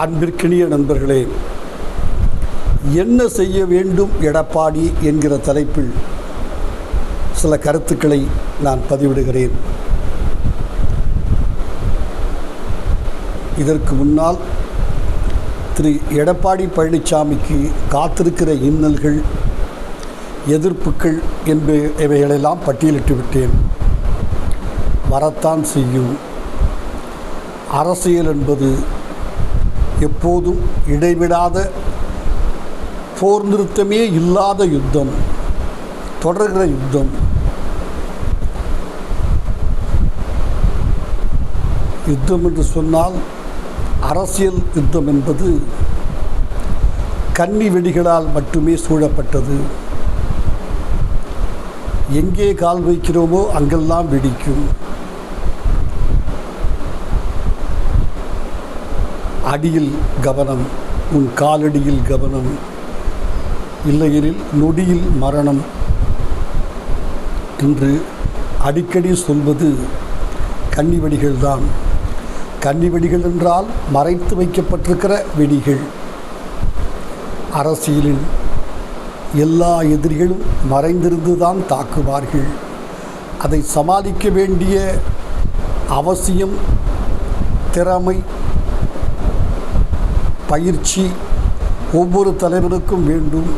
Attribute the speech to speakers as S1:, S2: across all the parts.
S1: அன்பிற்கினிய நண்பர்களே என்ன செய்ய வேண்டும் எடப்பாடி என்கிற தலைப்பில் சில கருத்துக்களை நான் பதிவிடுகிறேன். இதற்கு முன்னால் திரு எடப்பாடி பழனிசாமிக்கு காத்திருக்கிற இன்னல்கள் எதிர்ப்புகள் என்று இவைகளெல்லாம் பட்டியலிட்டு விட்டேன். வரத்தான் செய்யும். அரசியல் என்பது எப்போதும் இடைவிடாத போர் நிறுத்தமே இல்லாத யுத்தம் தொடர்கிற யுத்தம். யுத்தம் என்று சொன்னால் அரசியல் யுத்தம் என்பது கன்னி வெடிகளால் மட்டுமே சூழப்பட்டது. எங்கே கால் வைக்கிறோமோ அங்கெல்லாம் வெடிக்கும். அடியில் கவனம் உன் காலடியில் கவனம். இல்லையெனில் நொடியில் மரணம். என்று அடிக்கடி சொல்வது கன்னி வெடிகள்தான் கன்னி வெடிகள் என்றால் மறைத்து வைக்கப்பட்டிருக்கிற வெடிகள். அரசியலில் எல்லா எதிரிகளும் மறைந்திருந்து தான் தாக்குவார்கள். அதை சமாளிக்க வேண்டிய அவசியம் திறமை பயிற்சி ஒவ்வொரு தலைவருக்கும் வேண்டும்.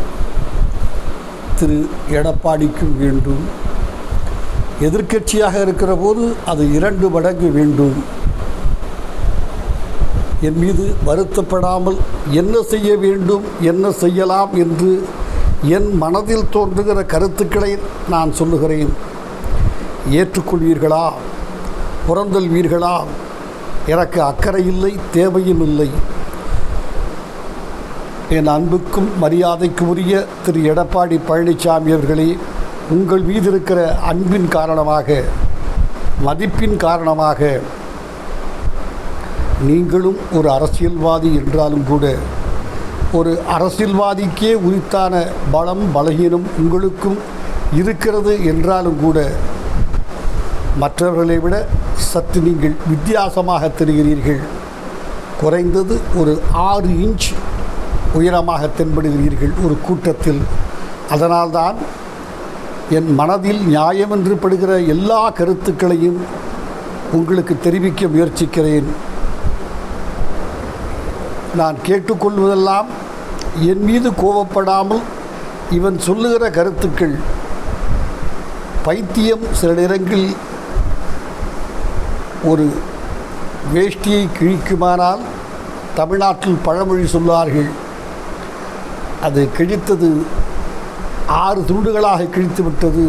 S1: திரு எடப்பாடிக்கும் வேண்டும். எதிர்க்கட்சியாக இருக்கிற போது அது இரண்டு மடங்கு வேண்டும். என் மீது வருத்தப்படாமல் என்ன செய்ய வேண்டும் என்ன செய்யலாம் என்று என் மனதில் தோன்றுகிற கருத்துக்களை நான் சொல்லுகிறேன். ஏற்றுக்கொள்வீர்களா? புறந்தல்வீர்களா எனக்கு அக்கறை இல்லை தேவையும் இல்லை. என் அன்புக்கும் மரியாதைக்கு உரிய திரு எடப்பாடி பழனிசாமி அவர்களே உங்கள் மீது இருக்கிற அன்பின் காரணமாக மதிப்பின் காரணமாக நீங்களும் ஒரு அரசியல்வாதி என்றாலும் கூட ஒரு அரசியல்வாதிக்கே உரித்தான பலம் பலகீனம் உங்களுக்கும் இருக்கிறது என்றாலும் கூட மற்றவர்களை விட சற்று நீங்கள் வித்தியாசமாக தெரிகிறீர்கள். குறைந்தது ஒரு ஆறு இன்ச் உயரமாக தென்படுகிறீர்கள் ஒரு கூட்டத்தில். அதனால்தான் என் மனதில் நியாயம் என்று படுகிற எல்லா கருத்துக்களையும் உங்களுக்கு தெரிவிக்க முயற்சிக்கிறேன். நான் கேட்டுக்கொள்வதெல்லாம் என் மீது கோபப்படாமல் இவன் சொல்லுகிற கருத்துக்கள் பைத்தியம் சில நேரங்களில் ஒரு வேஷ்டியை கிழிக்குமானால் தமிழ்நாட்டில் பழமொழி சொல்வார்கள். அது கிழித்தது ஆறு துண்டுகளாக கிழித்து விட்டது.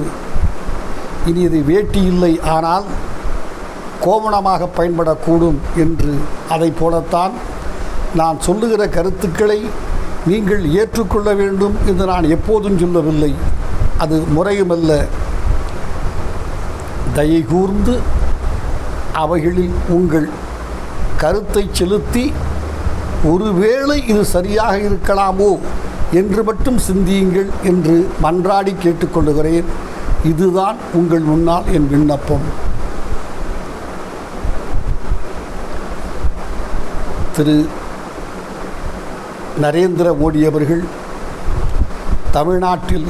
S1: இனி இது வேட்டி இல்லை ஆனால் கோமணமாக பயன்படக்கூடும் என்று அதை போலத்தான் நான் சொல்லுகிற கருத்துக்களை நீங்கள் ஏற்றுக்கொள்ள வேண்டும் என்று நான் எப்போதும் சொல்லவில்லை. அது முறையுமல்ல. தயை கூர்ந்து அவைகளில் உங்கள் கருத்தை செலுத்தி ஒருவேளை இது சரியாக இருக்கலாமோ என்று மட்டும் சிந்தியுங்கள் என்று மன்றாடி கேட்டுக்கொள்கிறேன் இதுதான் உங்கள் முன்னால் என் விண்ணப்பம். திரு. நரேந்திர மோடி அவர்கள் தமிழ்நாட்டில்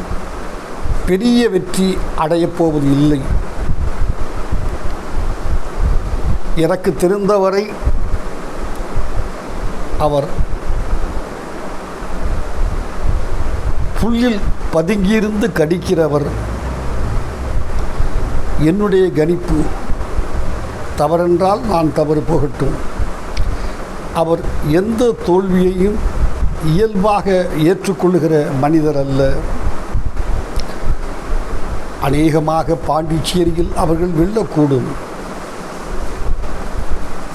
S1: பெரிய வெற்றி அடையப் போவது இல்லை. எனக்கு தெரிந்தவரை அவர் புல்லில் பதுங்கியிருந்து கடிக்கிறவர். என்னுடைய கணிப்பு தவறென்றால் நான் தவறு போகட்டும். அவர் எந்த தோல்வியையும் இயல்பாக ஏற்றுக்கொள்ளுகிற மனிதர் அல்ல. அநேகமாக பாண்டிச்சேரியில் அவர்கள் வெல்லக்கூடும்.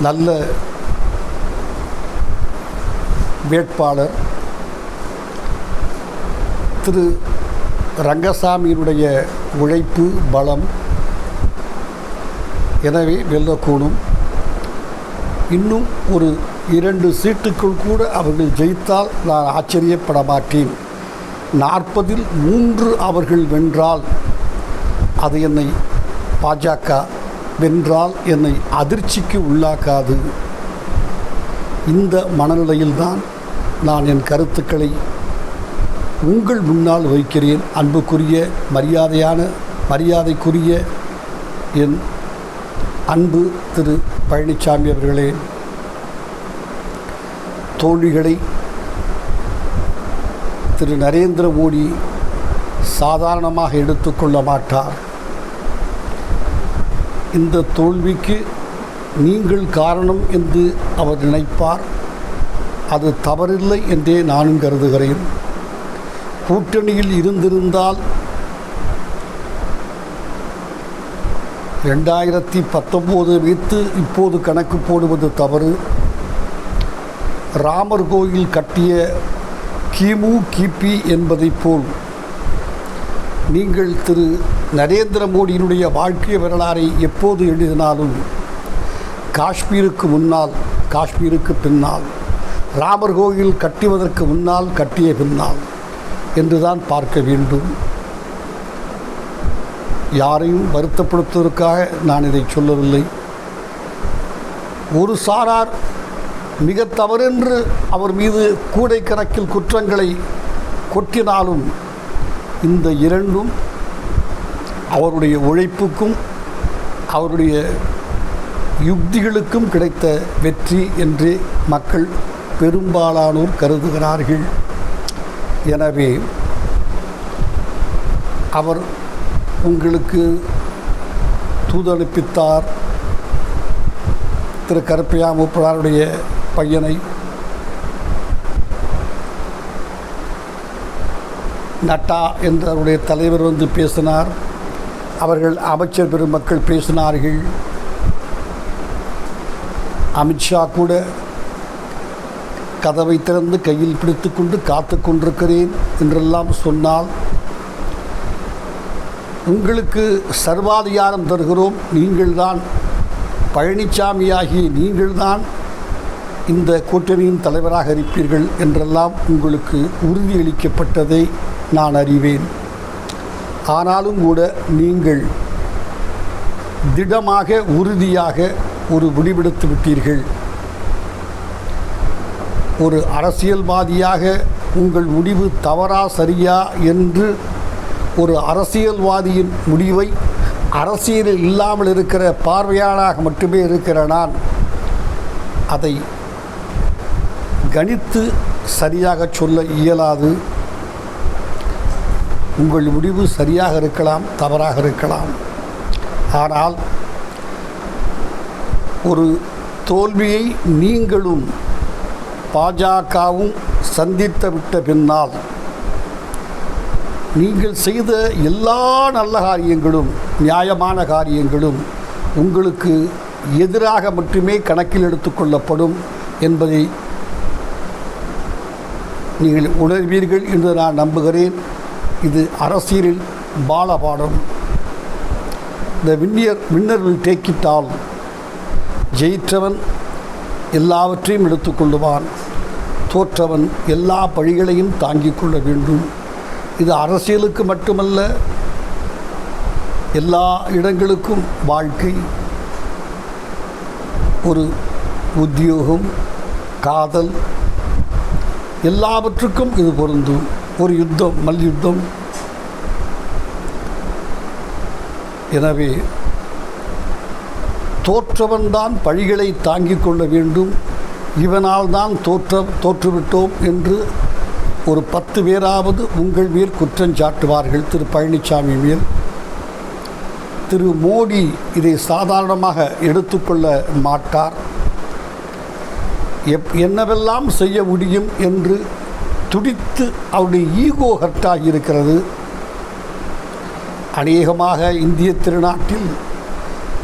S1: நல்ல வேட்பாளர் திரு ரங்கசாமியினுடைய உழைப்பு பலம். எனவே வெல்லக்கூடும். இன்னும் ஒரு இரண்டு சீட்டுக்குள் கூட அவர்கள் ஜெயித்தால் நான் ஆச்சரியப்பட மாட்டேன். நாற்பதில் மூன்று அவர்கள் வென்றால் அது என்னை பாஜக வென்றால் என்னை அதிர்ச்சிக்கு உள்ளாக்காது. இந்த மனநிலையில்தான் நான் என் கருத்துக்களை உங்கள் முன்னால் வைக்கிறேன் அன்புக்குரிய மரியாதையான மரியாதைக்குரிய என் அன்பு திரு பழனிசாமி அவர்களே தோல்விகளை திரு நரேந்திர மோடி சாதாரணமாக எடுத்துக்கொள்ள மாட்டார். இந்த தோல்விக்கு நீங்கள் காரணம் என்று அவர் நினைப்பார். அது தவறில்லை என்றே நானும் கருதுகிறேன். கூட்டணியில் இருந்திருந்தால் ரெண்டாயிரத்தி பத்தொம்போது வைத்து இப்போது கணக்கு போடுவது தவறு. ராமர் கோயில் கட்டிய கிமு கிபி என்பதைப் போல் நீங்கள் திரு நரேந்திர மோடியினுடைய வாழ்க்கை வரலாறை எப்போது எழுதினாலும் காஷ்மீருக்கு முன்னால் காஷ்மீருக்கு பின்னால் ராமர் கோயில் கட்டுவதற்கு முன்னால் கட்டிய பின்னால் என்றுதான் பார்க்க வேண்டும். யாரையும் வருத்தப்படுத்துவதற்காக நான் இதை சொல்லவில்லை. ஒரு சாரார் மிக தவறென்று அவர் மீது கூடை கணக்கில் குற்றங்களை கொட்டினாலும் இந்த இரண்டும் அவருடைய உழைப்புக்கும் அவருடைய யுக்திகளுக்கும் கிடைத்த வெற்றி என்று மக்கள் பெரும்பாலானோர் கருதுகிறார்கள். எனவே அவர் உங்களுக்கு தூதனுப்பித்தார். திரு கருப்பையா மூப்பனாருடைய பையனை. நட்டா என்ற அவருடைய தலைவர் வந்து பேசினார். அவர்கள் அமைச்சர் பெருமக்கள் பேசினார்கள். அமித்ஷா கூட கதவை திறந்து கையில் பிடித்துக்கொண்டு காத்து கொண்டிருக்கிறேன் என்றெல்லாம் சொன்னால் உங்களுக்கு சர்வாதிகாரம் தருகிறோம் நீங்கள்தான். பழனிசாமியாகி நீங்கள்தான் இந்த கூட்டணியின் தலைவராக இருப்பீர்கள் என்றெல்லாம் உங்களுக்கு உறுதியளிக்கப்பட்டதை நான் அறிவேன். ஆனாலும் கூட நீங்கள் திடமாக உறுதியாக ஒரு முடிவெடுத்து விட்டீர்கள். ஒரு அரசியல்வாதியாக உங்கள் முடிவு தவறா சரியா என்று ஒரு அரசியல்வாதியின் முடிவை அரசியலில் இல்லாமல் இருக்கிற பார்வையாளராக மட்டுமே இருக்கிற நான் அதை கணித்து சரியாக சொல்ல இயலாது. உங்கள் முடிவு சரியாக இருக்கலாம் தவறாக இருக்கலாம். ஆனால் ஒரு தோல்வியை நீங்களும் பாஜகவும் சந்தித்து விட்ட பின்னால் நீங்கள் செய்த எல்லா நல்ல காரியங்களும் நியாயமான காரியங்களும் உங்களுக்கு எதிராக மட்டுமே கணக்கில் எடுத்துக்கொள்ளப்படும் என்பதை நீங்கள் உணர்வீர்கள் என்று நான் நம்புகிறேன். இது அரசியலில் பாலபாடம் இந்த winner winner will take it all ஜெயிற்றவன் எல்லாவற்றையும் எடுத்துக்கொள்ளுவான் தோற்றவன் எல்லா பழிகளையும் தாங்கிக் கொள்ள வேண்டும். இது அரசியலுக்கு மட்டுமல்ல எல்லா இடங்களுக்கும் வாழ்க்கை. ஒரு உத்தியோகம் காதல் எல்லாவற்றுக்கும் இது பொருந்தும். ஒரு யுத்தம் மல்யுத்தம் எனவே தோற்றவன்தான் பழிகளை தாங்கிக் கொள்ள வேண்டும். இவனால் தான் தோற்ற தோற்றுவிட்டோம் என்று ஒரு பத்து பேராவது உங்கள் மேல் குற்றம் சாட்டுவார்கள். திரு பழனிசாமி மேல். திரு மோடி இதை சாதாரணமாக எடுத்துக்கொள்ள மாட்டார். எப் என்னவெல்லாம் செய்ய முடியும் என்று துடித்து அவருடைய ஈகோ ஹர்ட்டாகி இருக்கிறது. அநேகமாக இந்திய திருநாட்டில்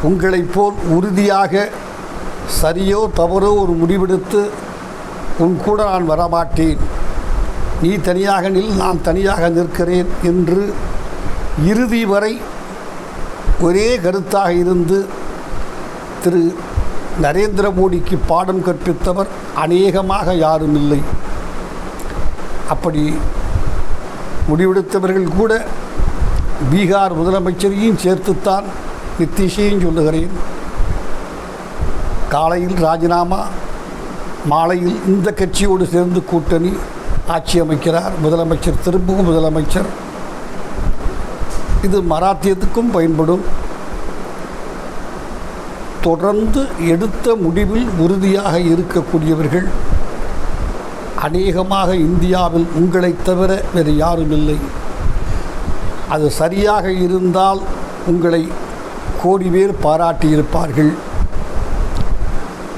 S1: உங்களைப் போல் உறுதியாக சரியோ தவறோ ஒரு முடிவெடுத்து உன் கூட நான் வரமாட்டேன். நீ தனியாக நில் நான் தனியாக நிற்கிறேன் என்று இறுதி வரை ஒரே கருத்தாக இருந்து திரு நரேந்திர மோடிக்கு பாடம் கற்பித்தவர் அநேகமாக யாரும் இல்லை. அப்படி முடிவெடுத்தவர்கள் கூட பீகார் முதலமைச்சரையும் சேர்த்துத்தான் நித்திஷையும் சொல்லுகிறேன். காலையில் ராஜினாமா மாலையில் இந்த கட்சியோடு சேர்ந்து கூட்டணி ஆட்சி அமைக்கிறார். முதலமைச்சர் திரும்பவும் முதலமைச்சர். இது மராத்தியத்துக்கும் பயன்படும். தொடர்ந்து எடுத்த முடிவில் உறுதியாக இருக்கக்கூடியவர்கள் அநேகமாக இந்தியாவில் உங்களைத் தவிர வேறு யாரும் இல்லை. அது சரியாக இருந்தால் உங்களை கோடி பேர் பாராட்டியிருப்பார்கள்.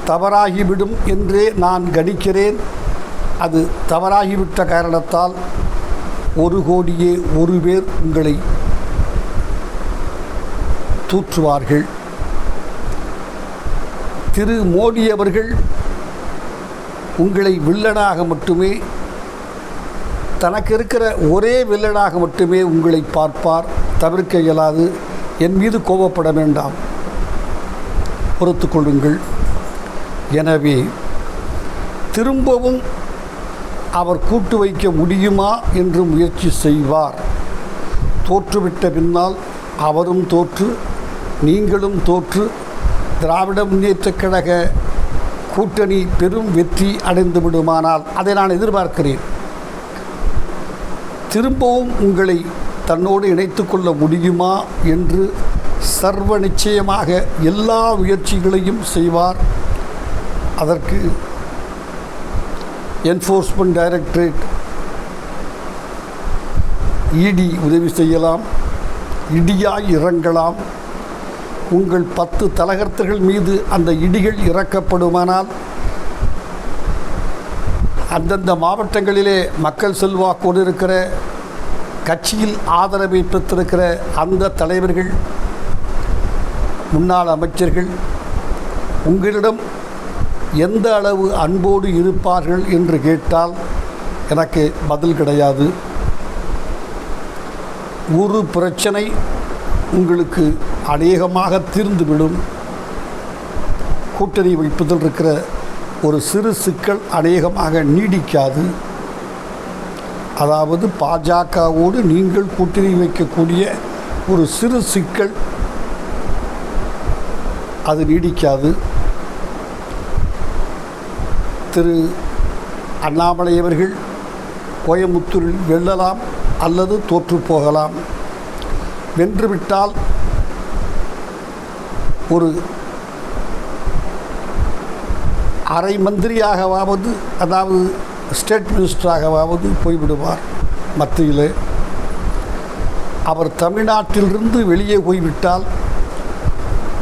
S1: தவறாகிவிடும் என்றே நான் கணிக்கிறேன். அது தவறாகிவிட்ட காரணத்தால் ஒரு கோடியே ஒரு பேர் உங்களை தூற்றுவார்கள். திரு மோடி அவர்கள் உங்களை வில்லனாக மட்டுமே தனக்கு இருக்கிற ஒரே வில்லனாக மட்டுமே உங்களை பார்ப்பார். தவிர்க்க இயலாது. என் மீது கோபப்பட வேண்டாம். பொறுத்து கொள்ளுங்கள். எனவே திரும்பவும் அவர் கூட்டு வைக்க முடியுமா என்று முயற்சி செய்வார். தோற்றுவிட்ட பின்னால் அவரும் தோற்று நீங்களும் தோற்று திராவிட முன்னேற்றக் கழக கூட்டணி பெரும் வெற்றி அடைந்து விடுமானால் அதை நான் எதிர்பார்க்கிறேன். திரும்பவும் உங்களை தன்னோடு இணைத்து கொள்ள முடியுமா என்று சர்வ நிச்சயமாக எல்லா முயற்சிகளையும் செய்வார். அதற்கு என்ஃபோர்ஸ்மெண்ட் டைரக்டரேட் இடி உதவி செய்யலாம். இடியாய் இறங்கலாம். உங்கள் பத்து தலகர்த்தர்கள் மீது அந்த இடிகள் இறக்கப்படுமானால் அந்தந்த மாவட்டங்களிலே மக்கள் செல்வாக்கோடு இருக்கிற கட்சியில் ஆதரவை பெற்றிருக்கிற அந்த தலைவர்கள் முன்னாள் அமைச்சர்கள் உங்களிடம் எந்த அளவு அன்போடு இருப்பார்கள் என்று கேட்டால் எனக்கு பதில் கிடையாது. ஒரு பிரச்சனை உங்களுக்கு அநேகமாக தீர்ந்துவிடும். கூட்டணி வைப்பதில் இருக்கிற ஒரு சிறு சிக்கல் அநேகமாக நீடிக்காது. அதாவது பாஜகவோடு நீங்கள் கூட்டணி வைக்கக்கூடிய ஒரு சிறு சிக்கல் அது நீடிக்காது. திரு அண்ணாமலை அவர்கள் கோயம்புத்தூரில் வெல்லலாம் அல்லது தோற்று போகலாம். வென்றுவிட்டால் ஒரு அரை மந்திரியாகவாவது அதாவது ஸ்டேட் மினிஸ்டராகவாவது போய்விடுவார் மத்தியில். அவர் தமிழ்நாட்டிலிருந்து வெளியே போய்விட்டால்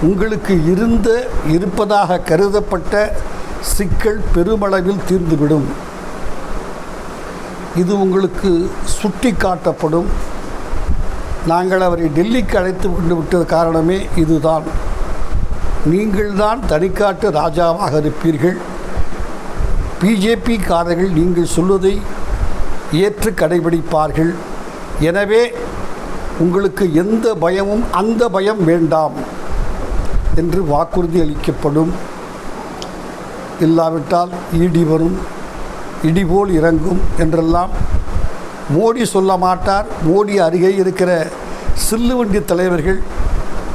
S1: உங்களுக்கு இருந்த இருப்பதாக கருதப்பட்ட சிக்கல் பெருமளவில் தீர்ந்துவிடும். இது உங்களுக்கு சுட்டி காட்டப்படும் நாங்கள் அவரை டெல்லிக்கு அழைத்து கொண்டு விட்டது காரணமே இதுதான். நீங்கள்தான் தனிக்காட்டு ராஜாவாக இருப்பீர்கள். பிஜேபி காரர்கள் நீங்கள் சொல்வதை ஏற்று கடைபிடிப்பார்கள். எனவே உங்களுக்கு எந்த பயமும் அந்த பயம் வேண்டாம் என்று வாக்குறுதி அளிக்கப்படும். இல்லாவிட்டால் இடி வரும் இடிபோல் இறங்கும் என்றெல்லாம் மோடி சொல்ல மாட்டார். மோடி அருகே இருக்கிற சில்லுவண்டி தலைவர்கள்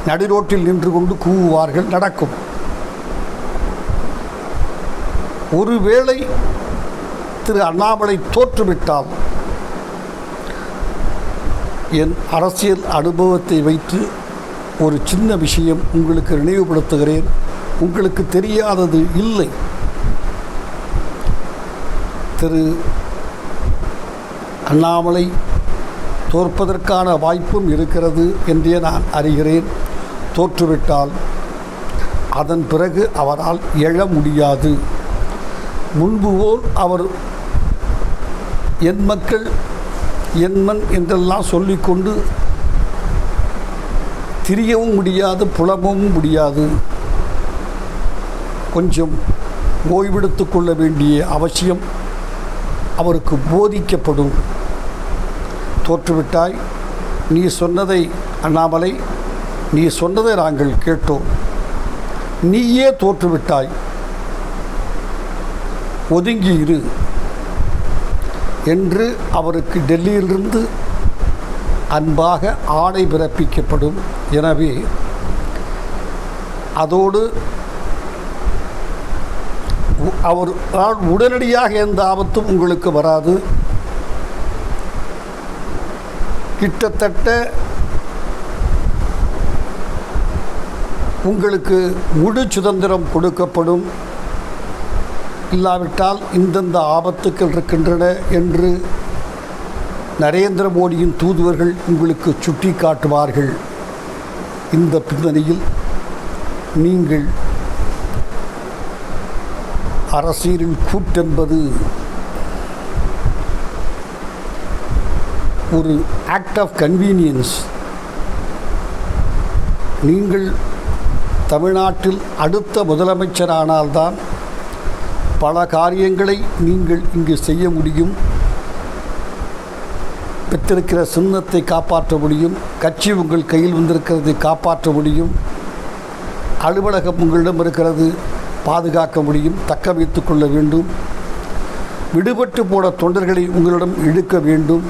S1: நடுரோட்டில் நின்று கொண்டு கூவுவார்கள் நடக்கும். ஒருவேளை திரு அண்ணாமலை தோற்றுவிட்டால் என் அரசியல் அனுபவத்தை வைத்து ஒரு சின்ன விஷயம் உங்களுக்கு நினைவுபடுத்துகிறேன். உங்களுக்கு தெரியாதது இல்லை. திரு அண்ணாமலை தோற்பதற்கான வாய்ப்பும் இருக்கிறது என்றே நான் அறிகிறேன். தோற்றுவிட்டால் அதன் பிறகு அவரால் எழ முடியாது. முன்பு போல் அவர் என் மக்கள் என்மன் என்றெல்லாம் சொல்லிக்கொண்டு திரியவும் முடியாது புலம்பவும் முடியாது. கொஞ்சம் ஓய்வெடுத்து கொள்ள வேண்டிய அவசியம் அவருக்கு போதிக்கப்படும். தோற்றுவிட்டாய். நீ சொன்னதை அண்ணாமலை நீ சொன்னதை நாங்கள் கேட்டோம். நீயே தோற்றுவிட்டாய். ஒதுங்கி இரு. என்று அவருக்கு டெல்லியிலிருந்து அன்பாக ஆணை பிறப்பிக்கப்படும். எனவே அதோடு அவர் உடனடியாக எந்த ஆபத்தும் உங்களுக்கு வராது. கிட்டத்தட்ட உங்களுக்கு முழு சுதந்திரம் கொடுக்கப்படும். இல்லாவிட்டால் இந்தந்த ஆபத்துக்கள் இருக்கின்றன என்று நரேந்திர மோடியின் தூதுவர்கள் உங்களுக்கு சுட்டி காட்டுவார்கள் இந்த பின்னணியில் நீங்கள் அரசியலில் கூட்டென்பது ஒரு ஆக்ட் ஆஃப் கன்வீனியன்ஸ் நீங்கள் தமிழ்நாட்டில் அடுத்த முதலமைச்சரானால்தான் பல காரியங்களை நீங்கள் இங்கு செய்ய முடியும். பெற்றிருக்கிற சின்னத்தை காப்பாற்ற முடியும். கட்சி உங்கள் கையில் வந்திருக்கிறதை காப்பாற்ற முடியும். அலுவலகம் உங்களிடம் இருக்கிறது. பாதுகாக்க முடியும் தக்க வைத்து கொள்ள வேண்டும். விடுபட்டு போன தொண்டர்களை உங்களிடம் இழுக்க வேண்டும்.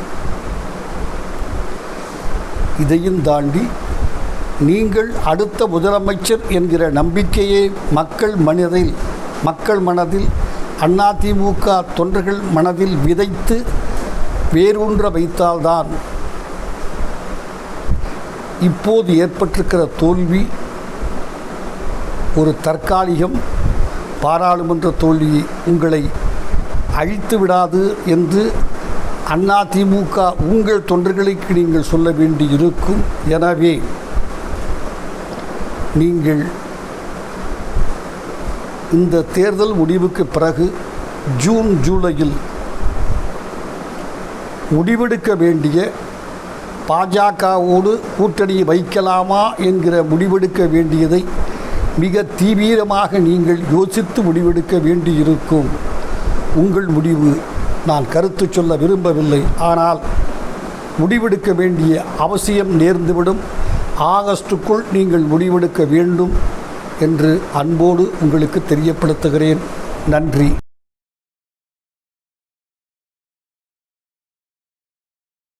S1: இதையும் தாண்டி நீங்கள் அடுத்த முதலமைச்சர் என்கிற நம்பிக்கையை மக்கள் மனதில் மக்கள் மனதில் அதிமுக தொண்டர்கள் மனதில் விதைத்து வேரூன்ற வைத்தால்தான் இப்போது ஏற்பட்டிருக்கிற தோல்வி ஒரு தற்காலிகம் பாராளுமன்ற தோல்வி உங்களை அழித்து விடாது என்று அதிமுக உங்கள் தொண்டர்களுக்கு நீங்கள் சொல்ல வேண்டி இருக்கும் எனவே நீங்கள் இந்த தேர்தல் முடிவுக்கு பிறகு ஜூன் ஜூலையில் முடிவெடுக்க வேண்டிய பாஜகவோடு கூட்டணி வைக்கலாமா என்கிற முடிவெடுக்க வேண்டியதை மிக தீவிரமாக நீங்கள் யோசித்து முடிவெடுக்க வேண்டியிருக்கும். உங்கள் முடிவு நான் கருத்து சொல்ல விரும்பவில்லை. ஆனால் முடிவெடுக்க வேண்டிய அவசியம் நேர்ந்துவிடும். ஆகஸ்டுக்குள் நீங்கள் முடிவெடுக்க வேண்டும் என்று அன்போடு உங்களுக்கு தெரியப்படுத்துகிறேன். நன்றி.